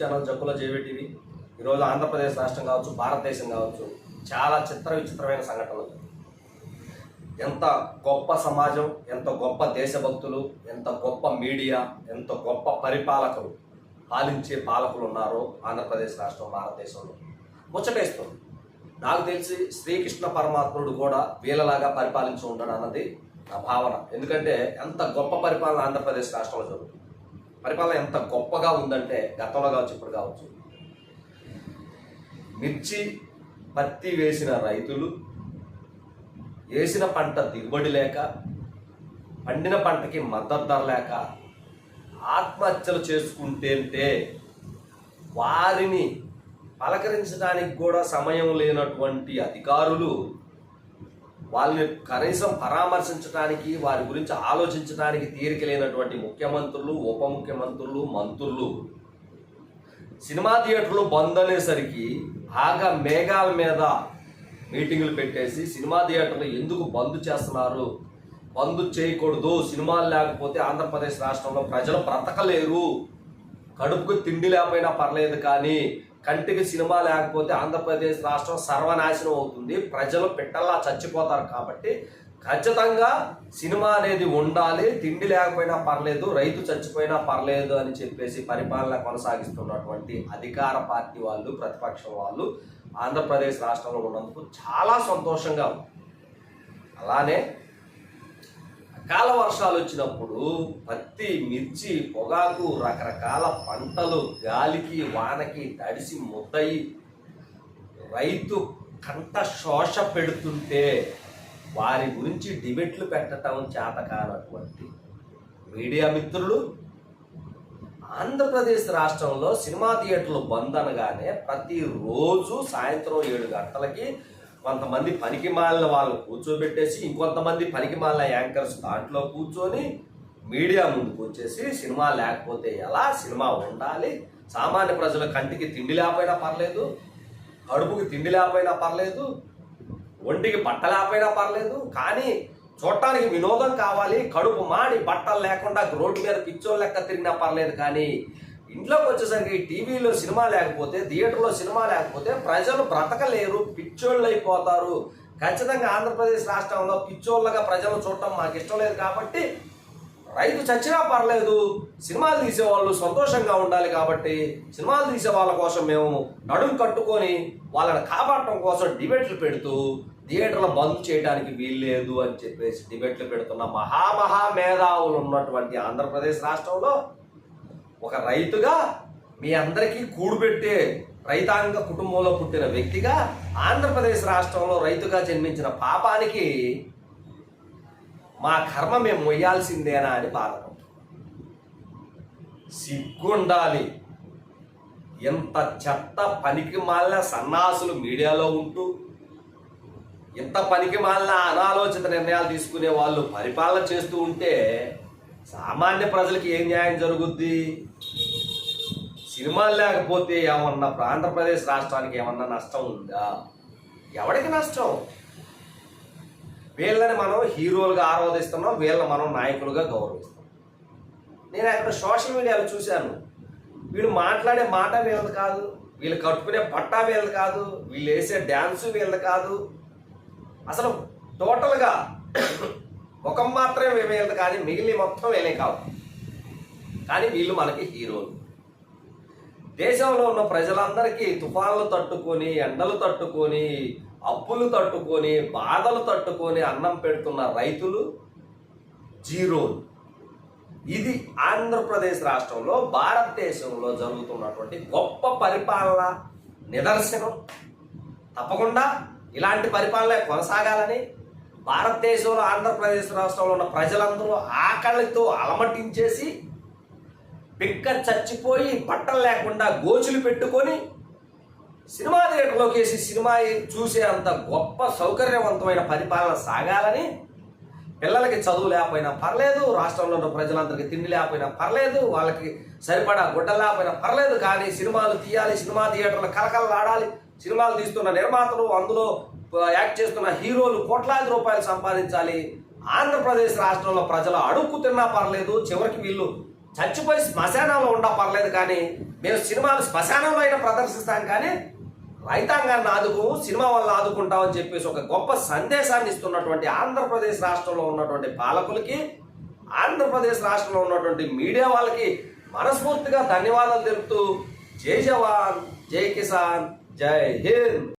Channel Jakkula JV TV ఈరోజు ఆంధ్రప్రదేశ్ రాష్ట్రం కావచ్చు భారతదేశం కావచ్చు చాలా చిత్ర విచిత్రమైన సంఘటనలు ఎంత గొప్ప సమాజం ఎంత గొప్ప దేశభక్తులు ఎంత గొప్ప మీడియా ఎంత గొప్ప పరిపాలకులు పాలించే పాలకులు ఉన్నారో ఆంధ్రప్రదేశ్ రాష్ట్రం భారతదేశంలో. ముచ్చటేస్తుంది. నాకు తెలిసి శ్రీకృష్ణ పరమాత్ముడు కూడా వీళ్ళలాగా పరిపాలించి ఉండడం అన్నది నా భావన. ఎందుకంటే ఎంత గొప్ప పరిపాలన ఆంధ్రప్రదేశ్ రాష్ట్రంలో జరుగుతుంది. పరిపాలన ఎంత గొప్పగా ఉందంటే గతంలో కావచ్చు ఇప్పుడు కావచ్చు. మిర్చి పత్తి వేసిన రైతులు వేసిన పంట దిగుబడి లేక పండిన పంటకి మద్దతు ధర లేక ఆత్మహత్యలు చేసుకుంటే వారిని పలకరించడానికి కూడా సమయం లేనటువంటి అధికారులు వాళ్ళని కనీసం పరామర్శించడానికి వారి గురించి ఆలోచించడానికి తీరిక లేనటువంటి ముఖ్యమంత్రులు ఉప ముఖ్యమంత్రులు మంత్రులు. సినిమా థియేటర్లు బంద్ అనేసరికి ఆగా మేఘాల మీద మీటింగులు పెట్టేసి సినిమా థియేటర్లు ఎందుకు బంద్ చేస్తున్నారు? బంద్ చేయకూడదు. సినిమాలు లేకపోతే ఆంధ్రప్రదేశ్ రాష్ట్రంలో ప్రజలు బ్రతకలేరు. కడుపుకు తిండి లేకపోయినా పర్లేదు కానీ కంటికి సినిమా లేకపోతే ఆంధ్రప్రదేశ్ రాష్ట్రం సర్వనాశనం అవుతుంది. ప్రజలు పిట్టల్లా చచ్చిపోతారు కాబట్టి ఖచ్చితంగా సినిమా అనేది ఉండాలి. తిండి లేకపోయినా పర్లేదు రైతు చచ్చిపోయినా పర్లేదు అని చెప్పేసి పరిపాలన కొనసాగిస్తున్నటువంటి అధికార పార్టీ వాళ్ళు ప్రతిపక్షం వాళ్ళు ఆంధ్రప్రదేశ్ రాష్ట్రంలో ఉన్నందుకు చాలా సంతోషంగా అలానే అకాల వర్షాలు వచ్చినప్పుడు పత్తి మిర్చి పొగాకు రకరకాల పంటలు గాలికి వానకి తడిసి ముద్దయి రైతు కంట శోష పెడుతుంటే వారి గురించి డిబెట్లు పెట్టడం చేత కానటువంటి మీడియా మిత్రులు. ఆంధ్రప్రదేశ్ రాష్ట్రంలో సినిమా థియేటర్లు బంద్ అనగానే ప్రతిరోజు సాయంత్రం ఏడు గంటలకి కొంతమంది పనికి మాలిన వాళ్ళు కూర్చోబెట్టేసి ఇంకొంతమంది పనికి మాలిన యాంకర్స్ దాంట్లో కూర్చొని మీడియా ముందుకు వచ్చేసి సినిమా లేకపోతే ఎలా సినిమా ఉండాలి? సామాన్య ప్రజల కంటికి తిండి లేకపోయినా పర్లేదు కడుపుకి తిండి లేకపోయినా పర్లేదు ఒంటికి బట్ట లేకపోయినా పర్లేదు కానీ చూడటానికి వినోదం కావాలి కడుపు మాడి బట్టలు లేకుండా రోడ్డు మీద పిచ్చోళ్ళు లెక్క తిరిగినా పర్లేదు కానీ ఇంట్లోకి వచ్చేసరికి టీవీలో సినిమా లేకపోతే థియేటర్లో సినిమా లేకపోతే ప్రజలు బ్రతకలేరు పిచ్చోళ్ళు అయిపోతారు ఖచ్చితంగా ఆంధ్రప్రదేశ్ రాష్ట్రంలో పిచ్చోళ్ళగా ప్రజలు చూడటం మాకు ఇష్టం లేదు కాబట్టి రైతు చచ్చినా పర్లేదు సినిమాలు తీసేవాళ్ళు సంతోషంగా ఉండాలి కాబట్టి సినిమాలు తీసే వాళ్ళ కోసం మేము నడుము కట్టుకొని వాళ్ళని కాపాడటం కోసం డిబేట్లు పెడుతూ థియేటర్లు బంద్ చేయడానికి వీల్లేదు అని చెప్పేసి డిబేట్లు పెడుతున్న మహామహా మేధావులు ఉన్నటువంటి ఆంధ్రప్రదేశ్ రాష్ట్రంలో ఒక రైతుగా మీ అందరికీ కూడుపెట్టే రైతాంగ కుటుంబంలో పుట్టిన వ్యక్తిగా ఆంధ్రప్రదేశ్ రాష్ట్రంలో రైతుగా జన్మించిన పాపానికి మా కర్మ మేము మొయ్యాల్సిందేనా అని బాధపడుతున్నాం. సిగ్గుండాలి. ఎంత చెత్త పనికి మాలిన సన్నాసులు మీడియాలో ఉంటూ ఎంత పనికి మాలిన అనాలోచిత నిర్ణయాలు తీసుకునే వాళ్ళు పరిపాలన చేస్తూ ఉంటే సామాన్య ప్రజలకి ఏం న్యాయం జరుగుద్ది? సినిమాలు లేకపోతే ఏమన్నా ఆంధ్రప్రదేశ్ రాష్ట్రానికి ఏమన్నా నష్టం ఉందా? ఎవడికి నష్టం? వీళ్ళని మనం హీరోలుగా ఆరాధిస్తున్నాం వీళ్ళని మనం నాయకులుగా గౌరవిస్తాం నేను అక్కడ సోషల్ మీడియాలో చూశాను. వీళ్ళు మాట్లాడే మాట వీళ్ళది కాదు. వీళ్ళు కట్టుకునే పట్టా వీళ్ళది కాదు. వీళ్ళు వేసే డ్యాన్సు వీళ్ళది కాదు. అసలు టోటల్గా ముఖం మాత్రమే వీళ్ళది కానీ మిగిలిన మొత్తం వీళ్ళే కావు. కానీ వీళ్ళు మనకి హీరోలు. దేశంలో ఉన్న ప్రజలందరికీ తుఫాన్లు తట్టుకొని ఎండలు తట్టుకొని అప్పులు తట్టుకొని బాధలు తట్టుకొని అన్నం పెడుతున్న రైతులు జీరోలు. ఇది ఆంధ్రప్రదేశ్ రాష్ట్రంలో భారతదేశంలో జరుగుతున్నటువంటి గొప్ప పరిపాలన నిదర్శనం. తప్పకుండా ఇలాంటి పరిపాలన కొనసాగాలని భారతదేశంలో ఆంధ్రప్రదేశ్ రాష్ట్రంలో ఉన్న ప్రజలందరూ ఆకలితో అలమటించేసి పిక్క చచ్చిపోయి బట్టలు లేకుండా గోచులు పెట్టుకొని సినిమా థియేటర్లోకి వేసి సినిమా చూసే అంత గొప్ప సౌకర్యవంతమైన పరిపాలన సాగాలని పిల్లలకి చదువు లేకపోయినా పర్లేదు రాష్ట్రంలో ఉన్న ప్రజలందరికీ తిండి లేకపోయినా పర్లేదు వాళ్ళకి సరిపడా గుడ్డ లేకపోయినా పర్లేదు కానీ సినిమాలు తీయాలి సినిమా థియేటర్లు కలకలలాడాలి సినిమాలు తీస్తున్న నిర్మాతలు అందులో యాక్ట్ చేస్తున్న హీరోలు కోట్లాది రూపాయలు సంపాదించాలి. ఆంధ్రప్రదేశ్ రాష్ట్రంలో ప్రజలు అడుక్కు తిన్నా పర్లేదు చివరికి వీళ్ళు చచ్చిపోయి శ్మశానంలో ఉండా పర్లేదు కానీ మేము సినిమాలు శ్మశానంలో అయినా ప్రదర్శిస్తాం కానీ రైతాంగాన్ని ఆదుకు సినిమా వల్ల ఆదుకుంటామని చెప్పేసి ఒక గొప్ప సందేశాన్ని ఇస్తున్నటువంటి ఆంధ్రప్రదేశ్ రాష్ట్రంలో ఉన్నటువంటి పాలకులకి ఆంధ్రప్రదేశ్ రాష్ట్రంలో ఉన్నటువంటి మీడియా వాళ్ళకి మనస్ఫూర్తిగా ధన్యవాదాలు తెలుపుతూ జై జవాన్ జై కిసాన్ జై హింద్.